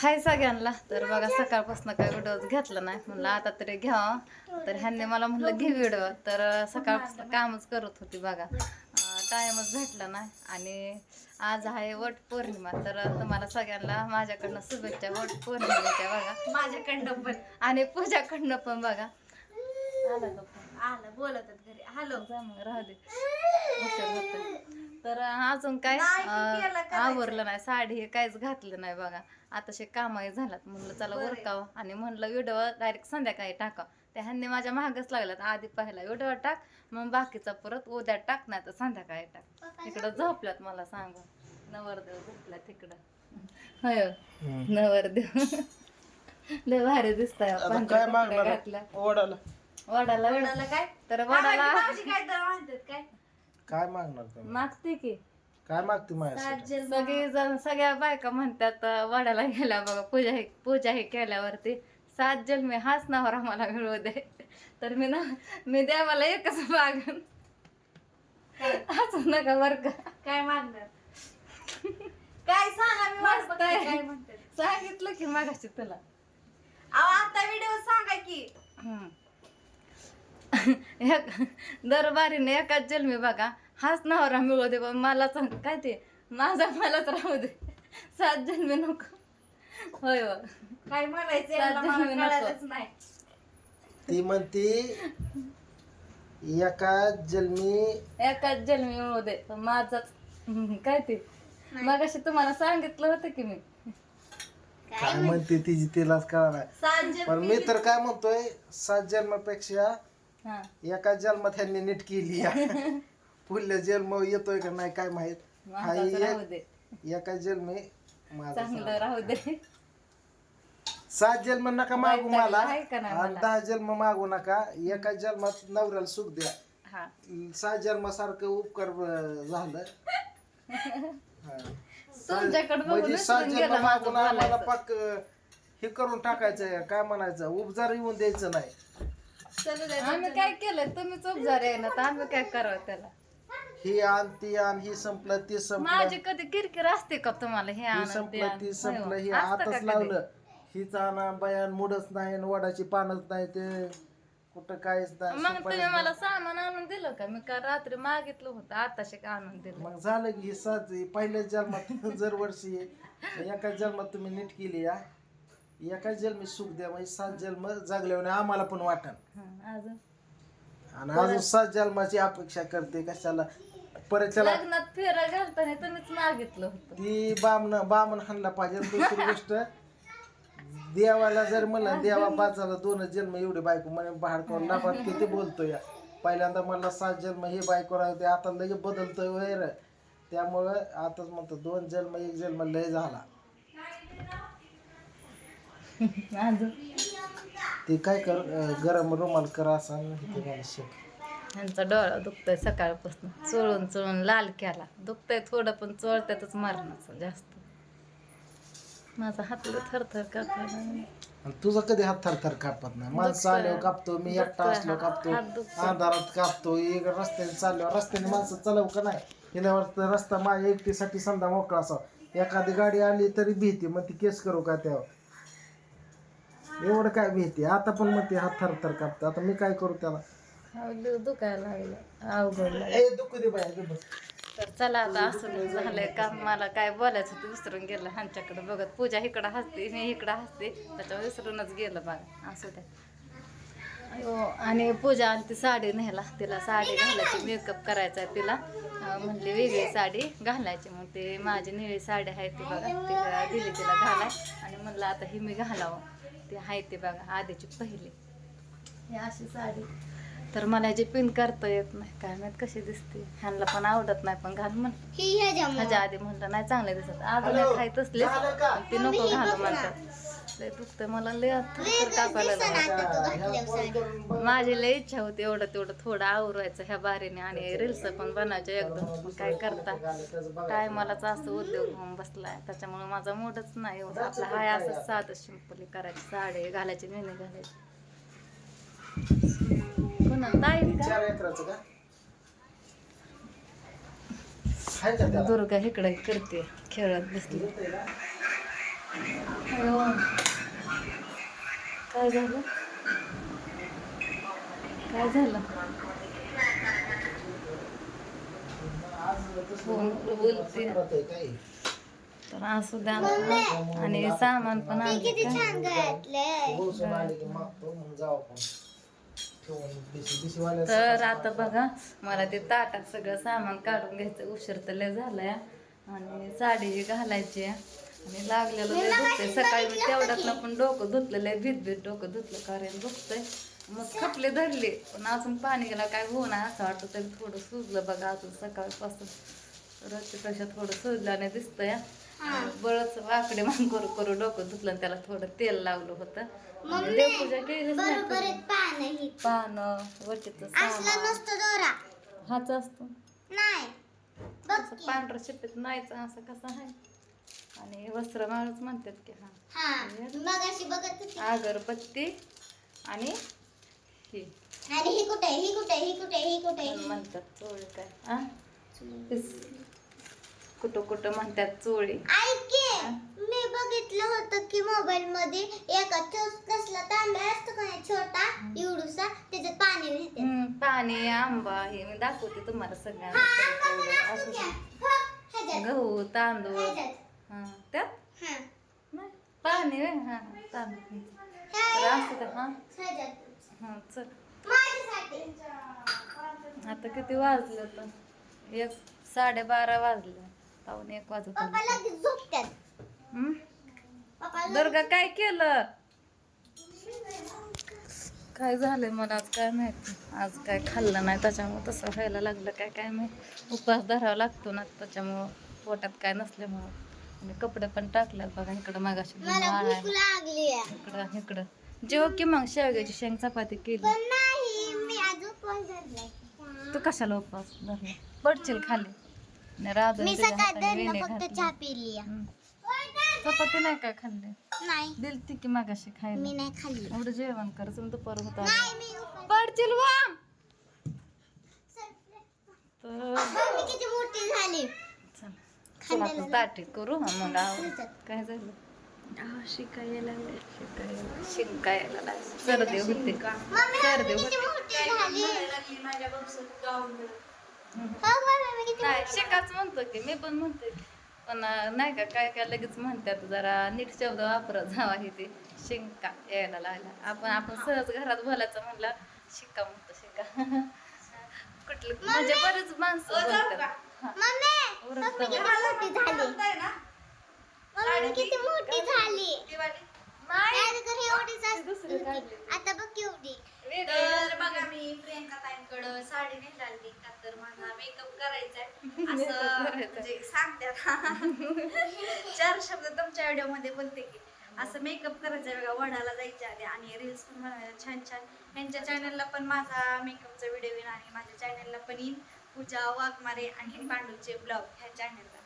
हाय सगळ्यांना. तर बघा सकाळपासून काय व्हिडिओ घेतला नाही. म्हणलं आता तरी घ्यावा तर ह्यांनी मला म्हणलं घे व्हिडिओ. तर सकाळपासून कामच करत होती बघा. टाइमच भेटला नाही. आणि आज आहे वट पौर्णिमा. तर तुम्हाला सगळ्यांना माझ्याकडनं शुभेच्छा. वट पौर्णिमेच्या बघा. माझ्याकडनं पण. आणि पूजाकडनं पण बघा. आला? आलं. बोलत घरी. हॅलो. मग राहू दे. तर अजून काय नाही, अं, केलं करायचं. आवरलं नाही साडी हे काहीच घातलं नाही बघा. आताशे कामही झालात म्हणलं चला बरं. उरकावं. आणि म्हणलं व्हिडिओ डायरेक्ट संध्याकाळी टाका त्या ह्यांनी माझ्या महागच लागल्यात आधी पहिला व्हिडिओ टाक मग बाकीचा परत उद्या टाक नाही तर संध्याकाळी टाक. इकडं झोपल्यात मला सांगू नवरदेव झोपल्यात तिकडं होय. नवरदेव. लय भारी दिसताय आता काय मागणार? घातल्या. ओढाला वडाला वडाला काय? तर वडाला काय तर म्हणतात काय? काय मागणार तुम्ही मागते की. काय मागते माझ्यासाठी? सगळी जण सगळ्या बायका म्हणतात अं, वडाला गेल्या बघा पूजा हे पूजा हे केल्यावरती सात जन्मे हाच नवरा मला मिळू दे. तर मी ना मी देवाला एकच मागून. हसू नका बर का. काय मागणार? काय सांगा मी वाट मस्त बघते, आहे. काय म्हणतात. सांगितलं की मागाशी तुला. अहो आता व्हिडिओ सांगा की. हम्म. एक दरबारीने एकाच जन्मी बघा हाच नवरा मिळू दे पण मला सांग काय ते? माझा मलाच राहू दे. सात जन्मी नको. होय हो काय म्हणायचं सात याला मला जन्मी नको. कळालंच नाही. ती म्हणते एका जन्मी एकाच जन्मी मिळू दे. पण माझाच हम्म, काय ते? मग तुम्हाला सांगितलं होतं की मी. काय म्हणते तिची तिलाच कळणार सात पण मी तर काय म्हणतोय सात जन्मापेक्षा हा. एका जन्मात ह्यांनी नीट केली या. पुढल्या जन्म येतोय का नाही काय माहीत. हा राहू एक- दे. एका जन्मी माझा चांगलं राहू दे. सात जन्म नका मागू मला. आहे का नाही आणि मला? दहा जन्म मागू नका. एका जन्मात नवऱ्याला सुख द्या. हा. सात जन्मासारखं उपकार अं, झालं. हा. तुमच्याकडे बघून म्हणजे सात विसरून जन्म गेलं माझं मागून आम्हाला बोलायचं. पाक अं, हे करून टाकायचं काय म्हणायचं? उपजार येऊन द्यायचं नाही. चलू दे आम्ही काय केलं तुम्हीच उपजार आहे ना तर आम्ही काय करावं त्याला? ही आण ती आण ही संपलं ती संपलं. माझी कधी किरकिर असते का तुम्हाला? हे ही ते संपलं? ती ही. हो. असतं का आताच कधी? लावलं. हीच आणा बयान मुडच नाही आणि वडाची पानच नाही ते. कुठं काहीच नाही मग तुम्ही सुपारीच मला सामान आणून दिलं का? मी का रात्री मागितलं होतं आताशे का आणून दिलं? मग झालं की ही पहिल्याच जन्मात जर वर्षी एका जन्मात तुम्ही नीट केली या एका जन्मी सुख द्या म्हणजे सात जन्म जागल्यावर आम्हाला पण वाटण हं, अजून? आणि अजून सात जन्माची अपेक्षा करते कशाला? परत त्याला लग्नात फेरा घालताना तुम्हीच मागितलं होतं. ती बामण बामण हाणला पाहिजे. दुसरी गोष्ट देवाला जर म्हणलं देवा पाचाला दोन जन्म एवढे बायको म्हणे बाहेर करून लाभात किती बोलतोय. पहिल्यांदा मला सात जन्म हे बायको राहते आता लगे बदलतोय वैर. त्यामुळं आताच म्हणतो दोन जन्म एक जन्म लय झाला. ते काय कर गरम रुमाल करा असा ह्यांचा डोळा दुखतोय सकाळपासून. चोळून चोळून लाल केला. दुखतंय थोडं पण चोळत्यातच मरणाचं जास्त. माझा हात थरथर आणि तुझा कधी हात थरथर कापत नाही? माणसं दुखतोय. आल्यावर कापतो मी एकटा असलो. कापतो. अंधारात कापतो एक रस्त्याने चालल्यावर. रस्त्याने माणसं चालव का नाही? गेल्यावर रस्ता माझ्या एकटीसाठी समजा मोकळा असावा. एखादी गाडी आली तरी भीती मग ती केस करू का त्यावर? एवढं काय भीती? आता पण मग ते हात थरथर कापतो. आता मी काय करू त्याला? दुखायला लागलं. अवघड ए दुखू दे बाय बस. तर चला आता असं झालंय का मला काय बोलायचं होतं विसरून गेलं. ह्यांच्याकडे बघत पूजा इकडं हसते मी इकडं हसते. त्याच्यावर विसरूनच गेलं बघा असं ते अयो आणि पूजा आली ती साडी नेला तिला साडी घालायची मेकअप करायचा आहे तिला म्हणली वेगळी साडी घालायची. मग ते माझी निळी साडी आहे ती बघा. तिला दिली तिला घालाय. आणि म्हणलं आता ही मी घालावं. ती आहे ती बघा आधीची पहिली. ही अशी साडी. तर मला याची पिन करता येत नाही काय माहीत कशी दिसते. ह्यांना पण आवडत नाही पण घाल म्हण. ह्याच्या आधी म्हणलं नाही चांगले दिसत. अजून एक तसले पण ते नको घालू म्हणतात. लय दुखतंय मला लय थरथर कापायला लागलं. माझी लय इच्छा होती एवढं तेवढं थोडं आवरायचं ह्या बारीने आणि रील्स पण बनायचे एकदम. पण काय करता? टायमालाच असं उद्योग होऊन बसलाय. त्याच्यामुळे माझा मूडच नाही एवढं. आपलं हाय असं साधं सिंपली करायची. साडी घालायची मेहंदी घालायची. पुन्हा ताई का चार एकराचं का? आहे का त्याला? दुर्गा इकडे करते खेळत बसली. काय झालं? काय झालं? फोन बोलते. तर असू द्या आणि सामान पण आणलं काय बोलसून आले की मागतो मग जाऊ आपण. ठेवून दिशी दिशीवाल्या तर आता बघा मला ते ताटात सगळं सामान काढून घ्यायचं. उशीर तर लय झालाय. आणि साडी घालायची. आणि लागलेलं लय दुखतंय सकाळी मी तेवढ्यात पण डोकं धुतलं लय भीत भीत डोकं धुतलं कारण दुखतंय मग खपले धरले पण अजून पाणी गेला काय होणार असं वाटतं तरी थोडं सुजलं बघा अजून सकाळपासून. रोजच्यापेक्षा थोडं सुजल्याने दिसतंय. बळच वाकडे मान करू करू डोकं धुतलं त्याला थोडं तेल लावलं होतं. देवपूजा केलीच नाही. पानं सामान. हाच असतो. असं पांढरं शिपीत नाहीच असं कसं आहे? आणि वस्त्र माळच म्हणतात की हा. अगरबत्ती आणि ही. आणि ही कुठे ही कुठे ही कुठे ही कुठे म्हणतात चोळी काय? पिस. कुठं कुठं म्हणतात चोळी. ऐके मी बघितलं होतं की मोबाईल मध्ये एका कसला तांब्या असतो का नाही, छोटा एवढूसा त्याच्यात पाणी हम्म, पाणी आंबा हे मी दाखवते तुम्हाला सगळ्यांना. असू दे. गहू तांदूळ. हा त्यात? नाही पाणी व्हय? हा हा, तांदूळ तर असू हा. हा चल. आता किती वाजले तर एक साडेबारा वाजले. पाऊन एक वाजत आले. दुर्गा काय केलं? काय झालंय मला आज काय माहिती आज काय खाल्लं नाही त्याच्यामुळे तसं व्हायला लागलं. काय काय माहिती. उपवास धरावा लागतो ना त्याच्यामुळं पोटात काय नसल्यामुळं. आणि कपडे पण टाकल्यात बघा इकडं मागाशी लागली आहे. इकडं इकडं. जेव की मग शेवग्याची शेंग चपाती केली. पण नाही मी आज उपवास धरलाय. तू कशाला उपवास धरला पडशील खाली. मी सकाळ फक्त. चहा पिली. चपाती नाही काय खाल्ली? नाही. दिलती की मागाशी मी खायला नाही खाल्ली. एवढं जेवण कर समजा दुपार होता. मी पडशील वाम तर मम्मी किती मोठी झाली. चल चल आपण ताटी करू हा मग आव. काय झालं? शिकायला शिकायला शिंकायला लागले सर्दी होते. सर्दी होते. हो नाही शिकाच म्हणतो की मी पण म्हणते. पण नाही का काय काय लगेच म्हणतात जरा नीट शब्द वापरत जावा हे ते. शिंका यायला लागला. आपण आपण सहज घरात बोलायचं म्हणलं शिक्का म्हणतो शिक्का कुठलं म्हणजे बरेच माणसं बोलतात. हा. किती मोठी झाली. आता बघ केवढी. तर बघा मी प्रियंका ताईंकडं साडी का तर माझा मेकअप करायचा असं. म्हणजे सांगतात. चार शब्द तुमच्या व्हिडिओमध्ये बोलते की असं मेकअप करायचं आहे बघा वडाला जायच्या आधी. आणि रील्स पण बनवायच्या छान छान. ह्यांच्या चॅनलला पण माझा मेकअपचा व्हिडिओ येईल आणि माझ्या चॅनलला पण येईल पूजा वाघमारे आणि पांडूचे ब्लॉग ह्या चॅनलला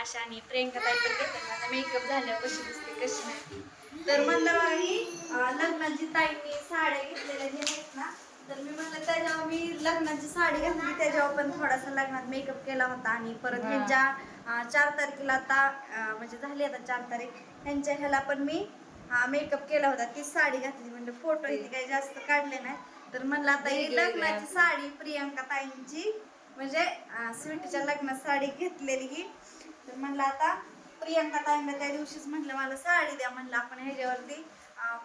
आशा आणि प्रियंका ताई पण घेते माझा मेकअप झाल्यावर कशी दिसते कशी नाही. तर म्हणलं अं, लग्नाची ताईंनी साड्या घेतलेल्या जे आहेत ना तर मी म्हणलं त्याच्यावर मी लग्नाची साडी घातली. त्याच्यावर पण थोडासा लग्नात मेकअप केला होता आणि परत. ह्यांच्या चार तारखेला आता म्हणजे झाली आता चार तारीख ह्यांच्या ह्याला पण मी मेकअप केला होता. ती साडी घातली. म्हणजे फोटो इथे काही जास्त काढले नाही. तर म्हणलं आता ही. लग्नाची साडी प्रियंका ताईंची म्हणजे स्वीटीच्या लग्नात साडी घेतलेली ही. तर म्हणलं आता प्रियंका ताईंना त्या दिवशीच म्हटलं मला साडी द्या म्हणलं आपण ह्याच्यावरती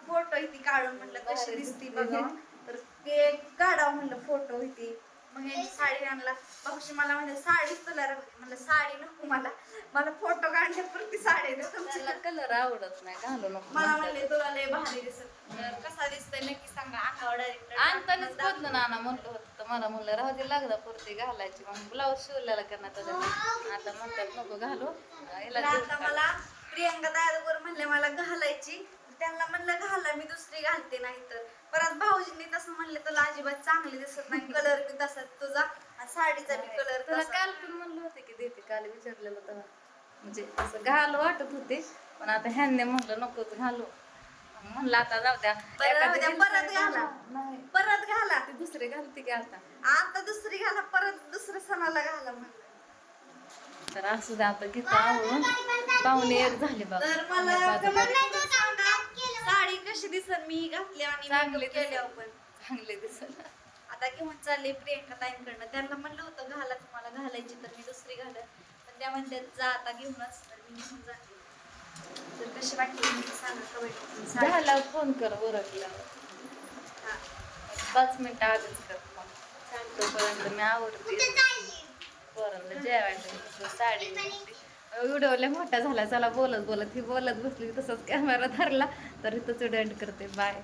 फोटो इथे काढून म्हणलं कशी दिसते. बघा तर ते काढावं म्हणलं फोटो इथे मग ह्यांची साडी आणला. बाबूशी मला म्हणजे साडीच तुला राहते म्हणलं साडी नको मला. मला फोटो काढण्यापुरती साडी त्याला कलर आवडत नाही. घालू नको. मला. म्हणले तुला लय भारी दिसत. कसा दिसतोय नक्की सांगा. अंगावर आणतानाच बदलून आणा म्हणलं होतं. मला म्हणलं राहू दे लागला पुरती घालायची. मग ब्लाऊज शिवलेला का नाही त्याच्यात आता म्हणतात नको घालू. आता. मला प्रियंका दादावर म्हणले मला घालायची. त्यांना म्हणलं घाला मी दुसरी घालते नाही तर परत भाऊजींनी तसं म्हणले अजिबात चांगली दिसत नाही. कलर बी तसाच तुझा आणि साडीचा बी कलर तुला काल पण म्हणलं होते की देते काल विचारलेलं तेव्हा. म्हणजे असं घालू वाटत होते पण आता ह्यांनी म्हणलं नकोच घालू. म्हणलं आता जाऊ द्या. बरं, राहू एखादी द्या, दिवशी परत घाला. नाही. परत घाला. ती दुसरी घालते की आता. आता दुसरी घाला परत दुसऱ्या सणाला घाला म्हणलं. तर असू द्या आता घेतो आवडून पाहुणे एक झाले बघा. तर मला comment सांगा साडी कशी दिसन? मी घातले आणि चांगले makeup केल्यावर पण चांगले दिसत आता घेऊन चालले प्रियंका ताईंकडनं त्यांना म्हणलं होतं घाला तुम्हाला घालायची तर मी दुसरी घालत. पण त्या म्हणतात जा आता घेऊनच. तर मी घेऊन जाते. तर कशी वाटली मी सांगा कमेंट झाला फोन कर उरकल्यावर पाच मिनिटं आधीच कर तोपर्यंत मी आवडते पोरांना जेवायला साडी व्हिडिओ लय मोठा झाला चला बोलत बोलत. ही बोलत बसली तसंच कॅमेरा धरला. तर इथंच एंड करते. बाय